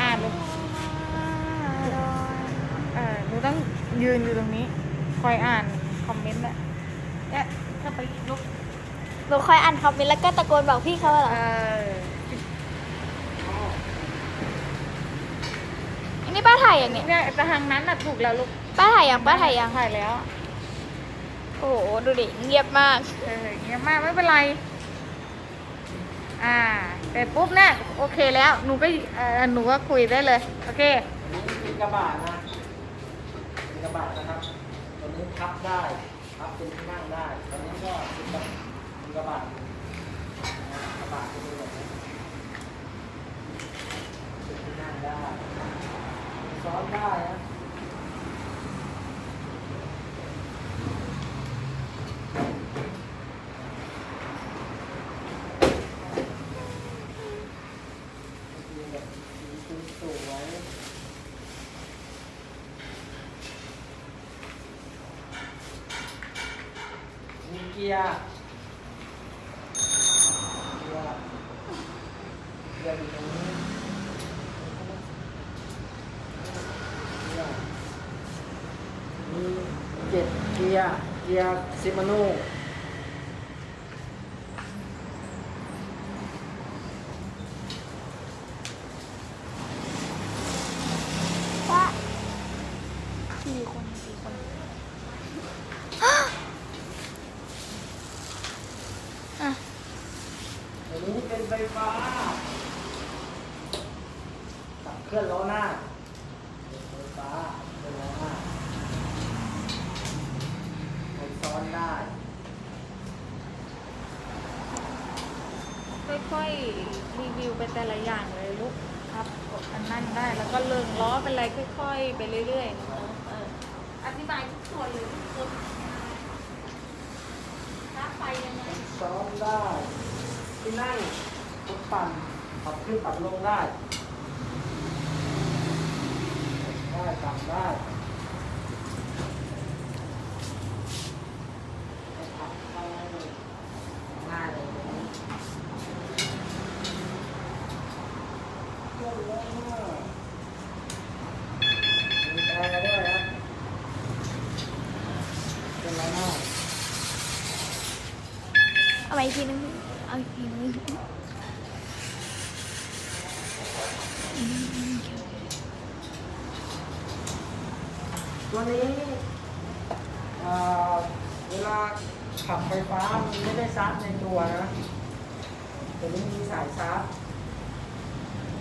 อ่านลูกเออหนูต้องยืนอยู่ตรงนี้ คอยอ่านคอมเมนต์อะเนี่ยถ้าไปลุกหนูคอยอ่านคอมเมนต์แล้วก็ตะโกนบอกพี่เขาเหรอ เอออันนี้ป้าถ่ายอย่างเนี้ยเนี่ยแต่ทางนั้นน่ะถูกแล้วลูกป้าถ่ายยังป้าถ่ายยังถ่ายแล้ว โอ้โห ดูดิ เงียบมาก เออเงี้ยมากไม่เป็นไร อ่าแต่ปุ๊บเนี่ยโอเคแล้วหนูก็เออหนูก็คุยได้เลย โอเค อันนี้เป็นกระบะนะเป็นกระบะนะครับ ตัวนี้พับได้พับเป็นที่นั่งได้ตอนนี้ก็เป็นกระเป็นกระบะนะกระบะจะเป็นแบบนี้เป็นที่นั่งได้ซ้อนได้นะมีแบบสีสวยๆ มีเกียร์เกียร์เกียร์อยู่ตรงนี้เกียร์มีเจ็ดเกียร์เกียร์ซิมาโน่ ป้าสี่คนสี่คน อะ ตัวนี้เป็นไฟฟ้าขับเคลื่อนล้อหน้าเป็นไฟฟ้าเคลื่อนล้อหน้ามันซ้อน ได้ ค่อยๆรีวิวไปแต่ละอย่างเลยลูกครับกดอันนั่นได้ แล้วก็เลิงล้อเป็นอะไรค่อยๆ ไปเรื่อยๆ เอออธิบายทุกส่วนเลยทุกคนถ้าไปยังไงซ้อนได้ ที่นั่งรถปั่นปรับขึ้นปรับลงได้ ได้ปรับได้ปรับเข้าง่ายเลยเครื่องล้อหน้ามีแอร์ด้วยนะเครื่องล้อหน้า เอาไปอีกทีนึงเอาอีกทีนึงอืม ตัวนี้เอ่อเวลาขับไฟฟ้ามันไม่ได้ชาร์จในตัวนะตัวนี้มีสายชาร์จ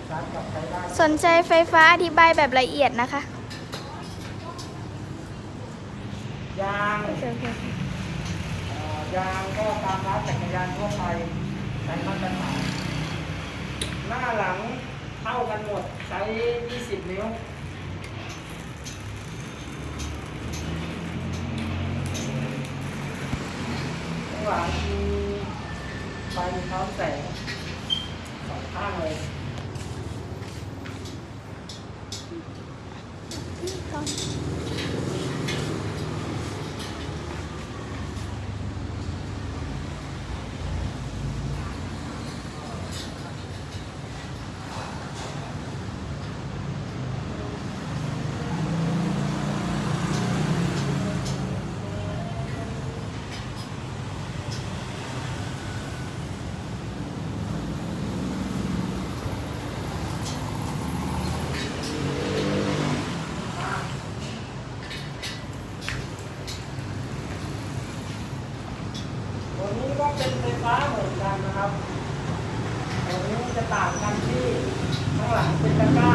ชาร์จกลับไปได้สนใจไฟฟ้าอธิบายแบบละเอียดนะคะยางโอเคโอเคเอ่อยางก็ตามร้านจักรยานทั่วไปใช้มาตรฐานหน้าหลังเท่ากันหมดใช้ 20 นิ้ว ข้างหลังมีไฟพร้อมแสงสองข้างเลย ตัวนี้ก็เป็นไฟฟ้าเหมือนกันนะครับ ตัวนี้ จะต่างกันที่ข้างหลังเป็นตะกร้า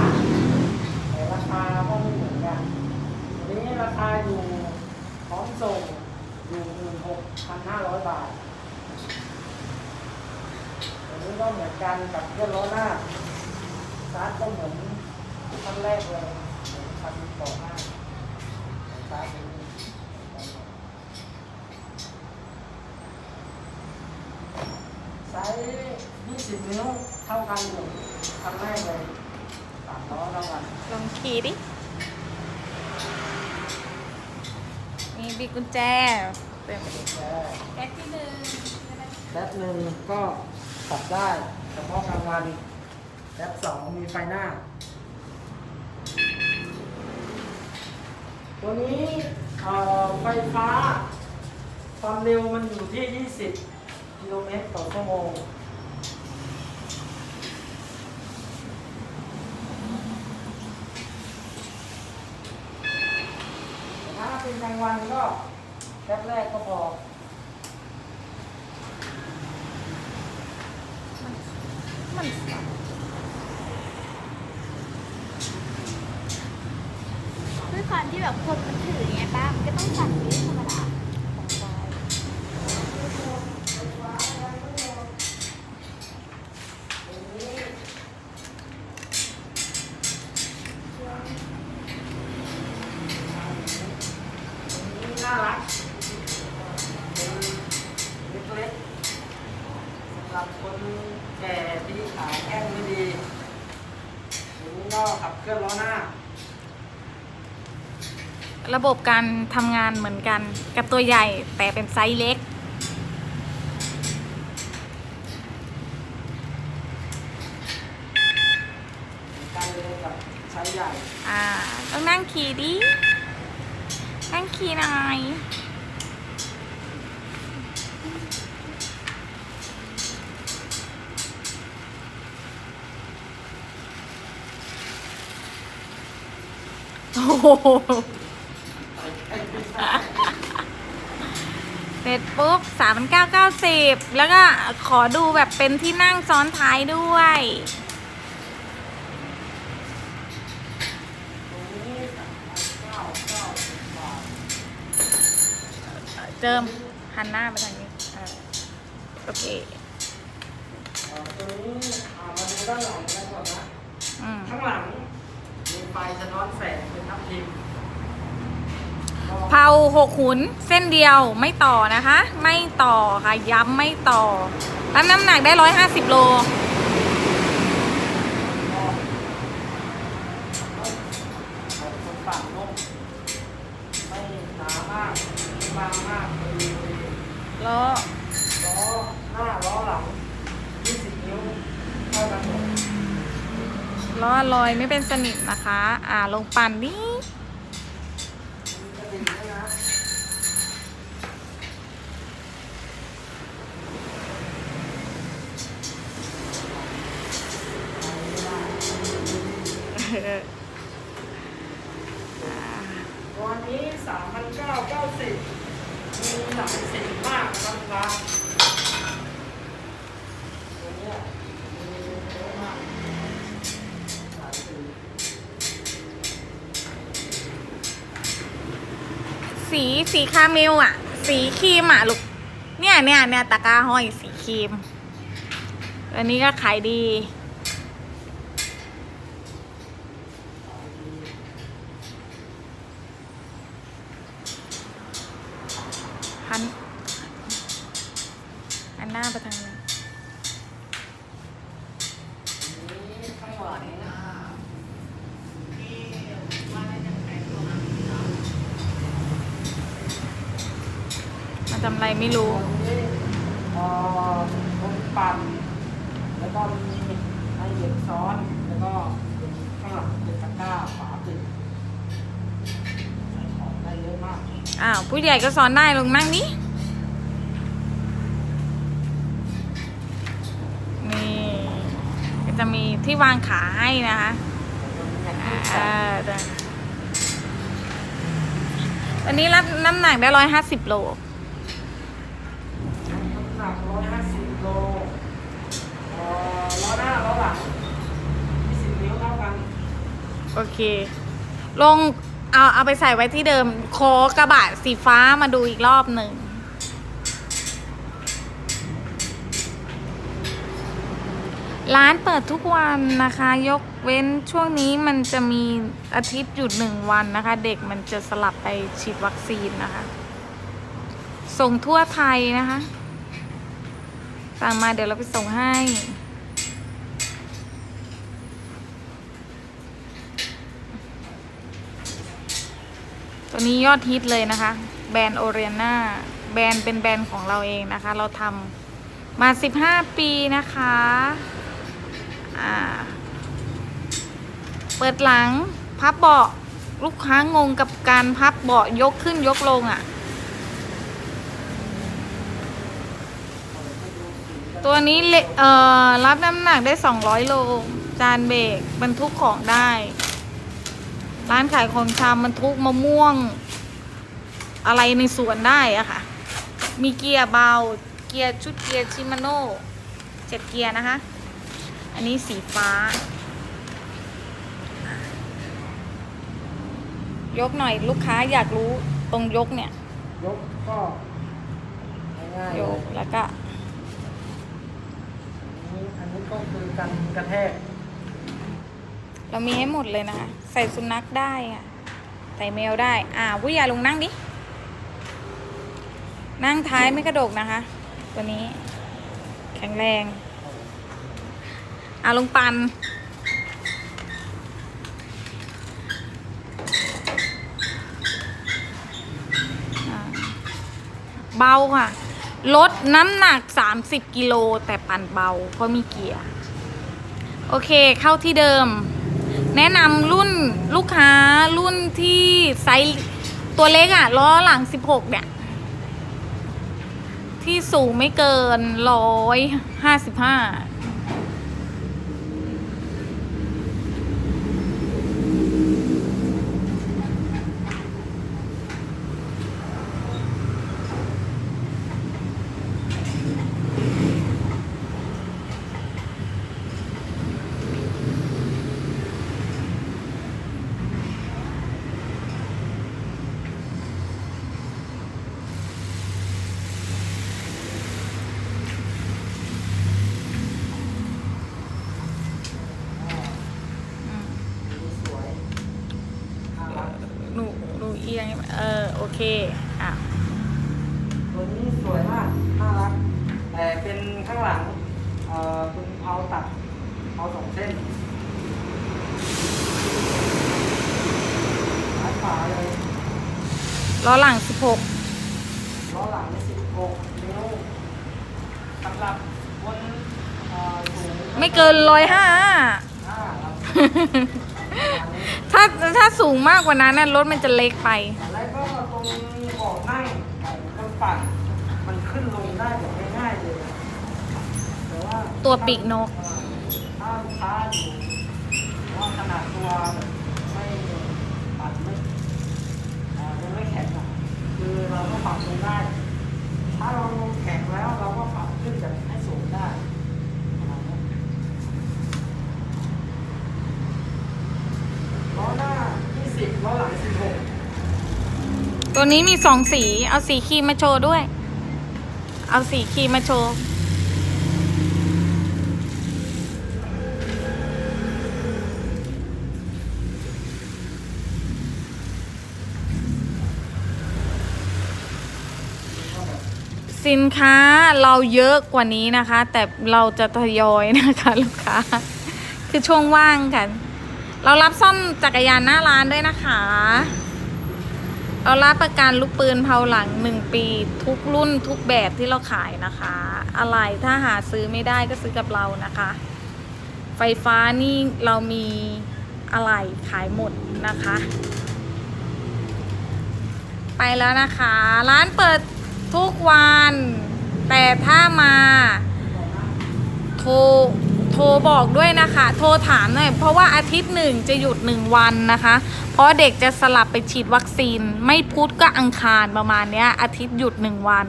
แต่ราคาก็ไม่เหมือนกันตัวนี้ราคาอยู่พร้อมส่งอยู่หมื่นหกพันห้าร้อยบาทตัวนี้ก็เหมือนกันกับเครื่องล้อหน้าชาร์จก็เหมือนขั้นแรกเลยเหมือนคันต่อหน้าชาร์จ ตัวนี้ใช้20นิ้วเท่ากันอยู่ครั้งเลยสามล้อเท่ากันลองขี่ดิมีบีกุญแจเติมไปดิแค่แก๊สที่หนึ่งแป๊บหนึ่งก็ขับได้เฉพาะกลางวันแอปสองมีไฟหน้า ตัวนี้เอ่อไฟฟ้า ความเร็วมันอยู่ที่ 20 กิโลเมตรต่อชั่วโมงถ้าเป็นกลางวันก็แรกแรกๆก็พอมันด้วยความที่แบบคนมันถือไงป้ามันก็ต้องสั่นเป็นธรรมดาของไฟ น่ารักเป็นเล็กๆสำหรับคนแก่ที่ขาแข้งไม่ดีอันนี้ก็ขับเคลื่อนล้อหน้า ระบบการทำงานเหมือนกันกับตัวใหญ่แต่เป็นไซส์เล็ก การเดินกับใช้ใหญ่อ่า ต้องนั่งขี่ดิ นั่งขี่หน่อยโอ้โห เสร็จปุ๊บสามพันเก้าเก้าสิบแล้วก็ขอดูแบบเป็นที่นั่งซ้อนท้ายด้วยตรงนี้สามพันเก้าเก้าสิบบาทเจิมหันหน้าไปทางนี้เออโอเคเอ่อตัวนี้อ่ามาดูด้านหลังกันก่อนนะอืมข้างหลังมีไฟสะท้อนแสงเป็นทับทิมก็ เผาหกหุนเส้นเดียวไม่ต่อนะคะ ไม่ต่อค่ะย้ำไม่ต่อแล้วน้ำหนักได้ร้อยห้าสิบโลออกคนฝั่งนุ่มไม่หนามากไม่บางมากพอดีพอดีล้อล้อหน้าล้อหลัง20นิ้วเท่ากันหมดล้อลอยไม่เป็นสนิมนะคะ อ่าลงปั่นดิ Thank you. สีสีคาเมลอะ สีครีมอะลูกเนี่ยเนี่ยเนี่ยตะกร้าห้อยสีครีม อันนี้ก็ขายดี หันหันหน้าไปทางนี้ นี้ข้างหลังนะ มันทำอะไรไม่รู้ตัวนี้เอ่อคนปั่นแล้วก็มีให้เหล็กซ้อน แล้วก็เป็นข้างหลังเป็นตะกร้าฝาปิดใส่ของได้เยอะมาก อ้าวผู้ใหญ่ก็สอนได้ลงนั่งนี้นี่ก็จะมีที่วางขาให้นะคะอ่าแต่วันนี้รับน้ำหนักได้ร้อยห้าสิบโล น้ำหนัก150โลเอ่อล้อหน้าล้อหลัง20นิ้วเท่ากัน โอเค ลงเอาเอาไปใส่ไว้ที่เดิมโคกระบะสีฟ้ามาดูอีกรอบหนึ่งร้านเปิดทุกวันนะคะ ยกเว้นช่วงนี้มันจะมีอาทิตย์หยุดหนึ่งวันนะคะ เด็กมันจะสลับไปฉีดวัคซีนนะคะ ส่งทั่วไทยนะคะ สั่งมาเดี๋ยวเราไปส่งให้ ตัวนี้ยอดฮิตเลยนะคะ แบรนด์โอเรียนาแบรนด์เป็นแบรนด์ของเราเองนะคะ เราทำมา 15 ปีนะคะอ่าเปิดหลังพับเบาะลูกค้างงกับการพับเบาะยกขึ้นยกลงอะ่ะ ตัวนี้เลเอ่อรับน้ำหนักได้ 200 โล จานเบรกบรรทุกของได้ ร้านขายของชำบรรทุกมะม่วง อะไรในสวนได้อะค่ะ มีเกียร์เบา เกียร์ชุดเกียร์ชิมาโน่เจ็ดเกียร์นะคะ อันนี้สีฟ้า ยกหน่อยลูกค้าอยากรู้ตรงยกเนี่ย ยกก็ง่ายๆยเลยกแล้วก็อันนี้อันนี้ก็คือกันกระแทก เรามีให้หมดเลยนะคะ ใส่สุนัขได้อะใส่แมวได้ อ่าวิยาลงนั่งดิ นั่งท้ายไม่กระดกนะคะ ตัวนี้ แข็งแรง อ่าลงปันอ่าเบาค่ะ ลดน้ำหนัก 30 กิโลแต่ปั่นเบาเพราะมีเกียร์ โอเคเข้าที่เดิม แนะนำรุ่นลูกค้ารุ่นที่ไซส์ตัวเล็กอะล้อหลัง 16 เนี่ย ที่สูงไม่เกิน 155 สวยน่ารัก หนูหนูเอียง เออโอเคอะตัวนี้สวยมากน่ารักแต่เป็นข้างหลังเอ่อคุณเอาตัดเอาสองเส้นซ้ายขวาเลยล้อหลังล้อหลัง16นิ้วสำหรับคนเอ่อสูง16ไม่เกิน105ห้าครับประมาณนี้ถ้าถ้าสูงมากกว่านั้นนะรถมันจะเล็กไปแล้วก็ต รงเบาะนั่งของคนปั่นมันขึ้นลงได้แบบง่ายๆเลยแต่ว่าตัวปีกนก ถ้าลูกค้าอยู่ว่าขนาดตัวแบบไม่ปั่นไม่อ่ายังไม่แข็งอะคือเราก็ปรับลงได้ ถ้าเราลงแข็งแล้วเราก็ปรับขึ้นแบบให้สูงได้ประมาณนี้ล้อหน้า 20ล้อหลัง 16 ตัวนี้มีสองสี เอาสีครีมมาโชว์ด้วย เอาสีครีมมาโชว์สินค้าเราเยอะกว่านี้นะคะ แต่เราจะทยอยนะคะลูกค้า คือช่วงว่างกัน เรารับซ่อมจักรยานหน้าร้านด้วยนะคะ เรารับประกันลูกปืนเผาหลังหนึ่งปี ทุกรุ่นทุกแบบที่เราขายนะคะ อะไรถ้าหาซื้อไม่ได้ก็ซื้อกับเรานะคะ ไฟฟ้านี่เรามีอะไรขายหมดนะคะ ไปแล้วนะคะ ร้านเปิดทุกวัน แต่ถ้ามาโทร ทรบอกด้วยนะคะ โทรถามหน่อยเพราะว่าอาทิตย์หนึ่งจะหยุดหนึ่งวันนะคะ เพราะเด็กจะสลับไปฉีดวัคซีน ไม่พุธก็อังคารประมาณเนี้ย อาทิตย์หยุดหนึ่งวัน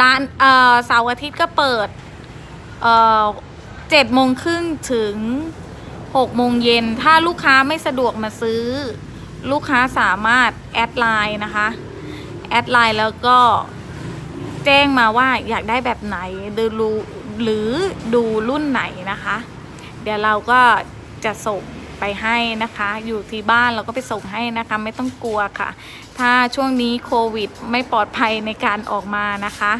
ร้านเอ่อเสาร์อาทิตย์ก็เปิดเอ่อเจ็ดโมงครึ่งถึงหกโมงเย็น ถ้าลูกค้าไม่สะดวกมาซื้อ ลูกค้าสามารถแอดไลน์นะคะ แอดไลน์แล้วก็แจ้งมาว่าอยากได้แบบไหนดูรู หรือดูรุ่นไหนนะคะ เดี๋ยวเราก็จะส่งไปให้นะคะ อยู่ที่บ้านเราก็ไปส่งให้นะคะ ไม่ต้องกลัวค่ะ ถ้าช่วงนี้โควิดไม่ปลอดภัยในการออกมานะคะ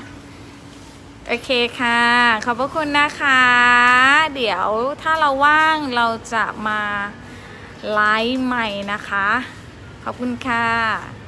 โอเคค่ะ ขอบพระคุณนะคะ เดี๋ยวถ้าเราว่างเราจะมาไลฟ์ใหม่นะคะ ขอบคุณค่ะ